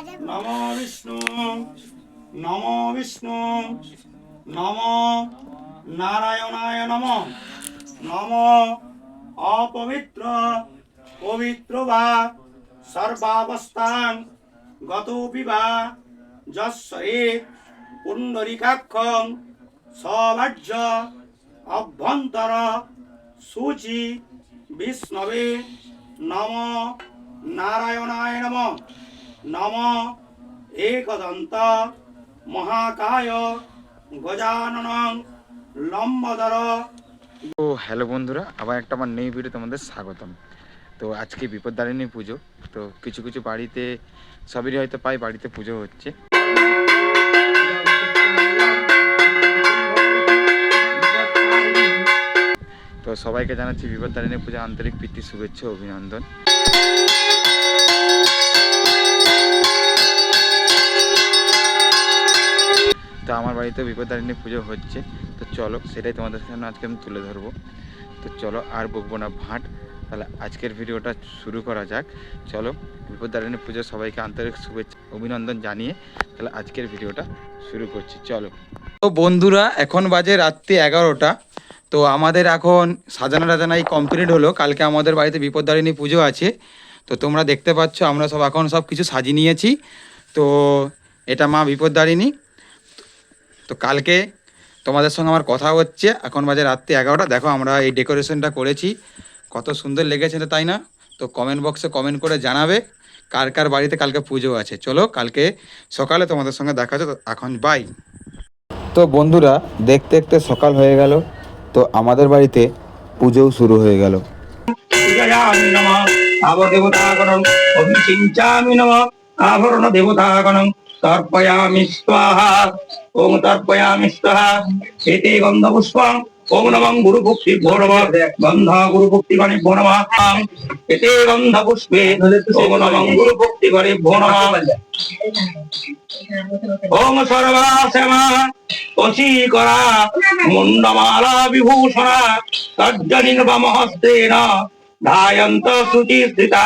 নম বিষ্ণু নম বিষ্ণু, নম নারায়ণায় নম। নম অপবিত্র, পবিত্র বা সর্বাবস্থান, গতোপি বা যশ্বরে পুণ্ডরিকাক্ষং সবাজ্য অভ্যন্তর, সূচি, বিষ্ণবে। নম নারায়ণায় নম। নম একদন্ত মহাকায় গজানন লম্বদর। তো হ্যালো বন্ধুরা, আবার একটা আমার নেই ভিডিও তোমাদের স্বাগতম। তো আজকে বিপদদারিণী পুজো, তো কিছু কিছু বাড়িতে, সবেরই হয়তো পাই বাড়িতে পুজো হচ্ছে। তো সবাইকে জানাচ্ছি বিপদদারিণী পুজো আন্তরিক প্রীতি, শুভেচ্ছা, অভিনন্দন। তো আমার বাড়িতে বিপদদারিণী পুজো হচ্ছে। তো চলো, সেটাই তোমাদের সামনে আজকে আমি তুলে ধরবো। তো চলো, আর বকবো না, ভাট। তাহলে আজকের ভিডিওটা শুরু করা যাক। চলো বিপদদারিণী পুজো সবাইকে আন্তরিক শুভেচ্ছা, অভিনন্দন জানিয়ে তাহলে আজকের ভিডিওটা শুরু করছি। চলো। তো বন্ধুরা, এখন বাজে রাত্রি এগারোটা। তো আমাদের এখন সাজানো টাজানাই কমপ্লিট হলো। কালকে আমাদের বাড়িতে বিপদদারিণী পুজো আছে। তো তোমরা দেখতে পাচ্ছ, আমরা সব এখন সব কিছু সাজিয়ে নিয়েছি। তো এটা মা বিপদদারিণী তো কালকে তোমাদের সঙ্গে আমার কথা হচ্ছে। এখন বাজে রাত্রি এগারোটা। দেখো আমরা এই ডেকোরেশনটা করেছি। কত সুন্দর লেগেছে তাই না? তো কমেন্ট বক্সে কমেন্ট করে জানাবে কার কার বাড়িতে কালকে পুজো আছে। চলো কালকে সকালে তোমাদের সঙ্গে দেখা হচ্ছে। তো এখন বাই তো বন্ধুরা, দেখতে দেখতে সকাল হয়ে গেল। তো আমাদের বাড়িতে পুজোও শুরু হয়ে গেল। নম। আবদেবতাগণং অভিষিঞ্চামি তর্পয়ামি স্বাহা, ওম তর্পয়ামি স্বাহা, এতে গন্ধপুষ্পং ওম নমঃ গুরুভক্তি ভো নম গন্ধ গুরুভক্তি গণে ভো নম এতে গন্ধপুষ্পে, ওম নমঃ গুরুভক্তি গণে ভো নম ওম সর্বাসমা করা মুন্ডমালা বিভূষণা তর্জনির্বমহস্তেন ধায়ন্ত শুচি স্থিতা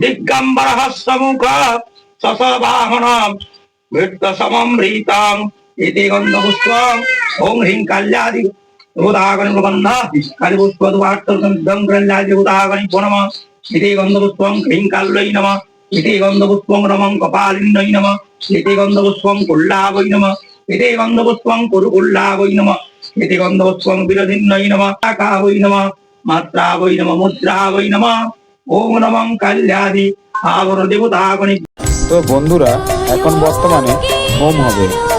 দিগম্বর হস্তমুখ সমমৃতাং ইতি গন্ধপুষ্পম ওম হ্রিং কাল্যাদি উদাগনি গন্ধ কালি পুষ্প দুবার্তম কাল্যাদি উদাগনি নম ইতি গন্ধপুষ্পম হ্রিং কাল্যৈ নম ইতি গন্ধপুষ্পং রমং কপালিন্যৈ নম ইতি গন্ধপুষ্পং কুল্লাবৈ নম ইতি গন্ধপুষ্পং কুরুকুল্লাবৈ নম ইতি গন্ধপুষ্পং বিরধিন্যৈ নম কাবৈ নম মাত্রা বৈ নম মুদ্রা বৈ নম ওম নমঃ কাল্যাদি আবরণ দেবতাগণি তো বন্ধুরা এখন বর্তমানে হোম হবে।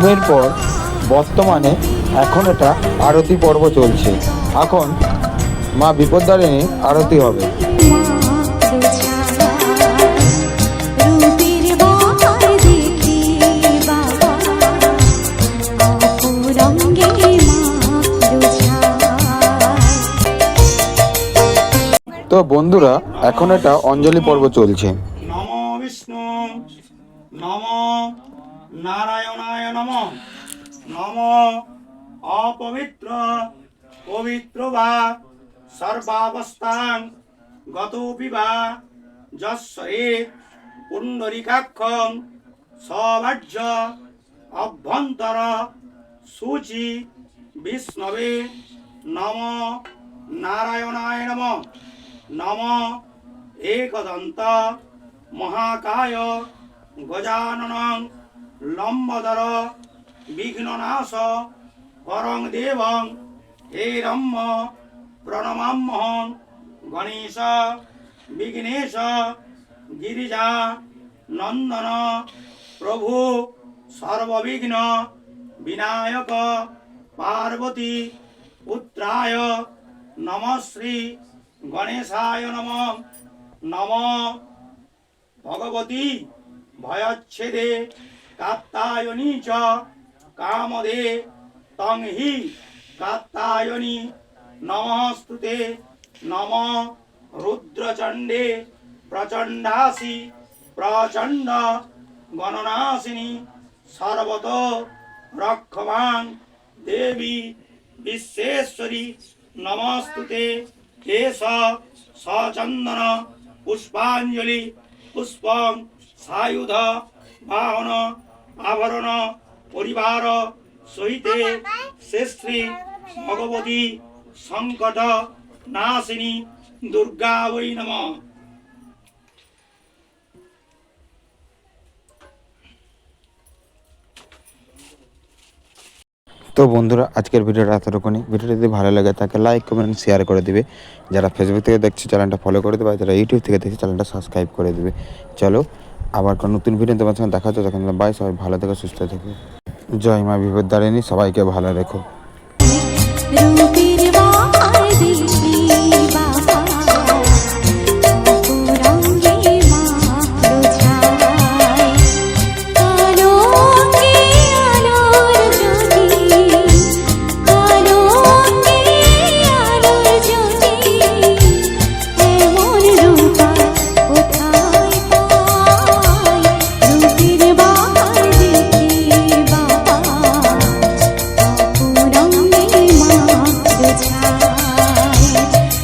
হোমের পর বর্তমানে এখন এটা আরতি পর্ব চলছে। এখন মা বিপদদারিণী আরতি হবে। তো বন্ধুরা এখন এটা অঞ্জলি পর্ব চলছে। নম বিষ্ণু নম নারায়ণায় নম। নম। অপবিত্র, পবিত্র বা সর্বাবস্থান গতোপি বা যশ্বরে পুণ্ডরিকাক্ষং সবাজ্য অভ্যন্তর সূচি বিষ্ণবে। নম। নারায়ণায় নম। নম। একদন্ত মহাকায় গজানন লম্বদর বিঘ্ননাশ পরং দেবং হে রম্য প্রণমাম্যহং গণেশ, বিঘ্নেশ, গিরিজা, নন্দন, প্রভু, সর্ববিঘ্ন, বিনায়ক, পার্বতী, পুত্রায়, নমশ্রী, গণেশায় নম নম। ভগবতী, ভয়চ্ছেদে কাত্তায়নী চ কামদে তং হি কাত্তায়নী নমস্তুতে নম রুদ্রচণ্ডে প্রচণ্ডাসি প্রচণ্ড গণনাশিনী সর্বত রক্ষমাং দেবী বিশ্বেশ্বরী নমস্তুতে কেশ সচন্দন পুষ্পাঞ্জলি পুষ্পং সায়ুধ বাহন আভরণ পরিবার সহিতে শ্রী শ্রী ভগবতী সংকট নাশিনী দুর্গা বৈ নমঃ। তো বন্ধুরা আজকের ভিডিওটা এতটুকুনি। ভিডিওটা যদি ভালো লাগে তাকে লাইক কমেন্ট শেয়ার করে দিবে। যারা ফেসবুক থেকে দেখছে চ্যানেলটা ফলো করে দেবে। আর যারা ইউটিউব থেকে দেখছে চ্যানেলটা সাবস্ক্রাইব করে দেবে। চলো আবার কোনো নতুন ভিডিও তোমার সঙ্গে দেখা হচ্ছে, তখন বাই সবাই, ভালো থেকে, সুস্থ থেকে। জয় মা বিপদ সবাইকে ভালো রেখো।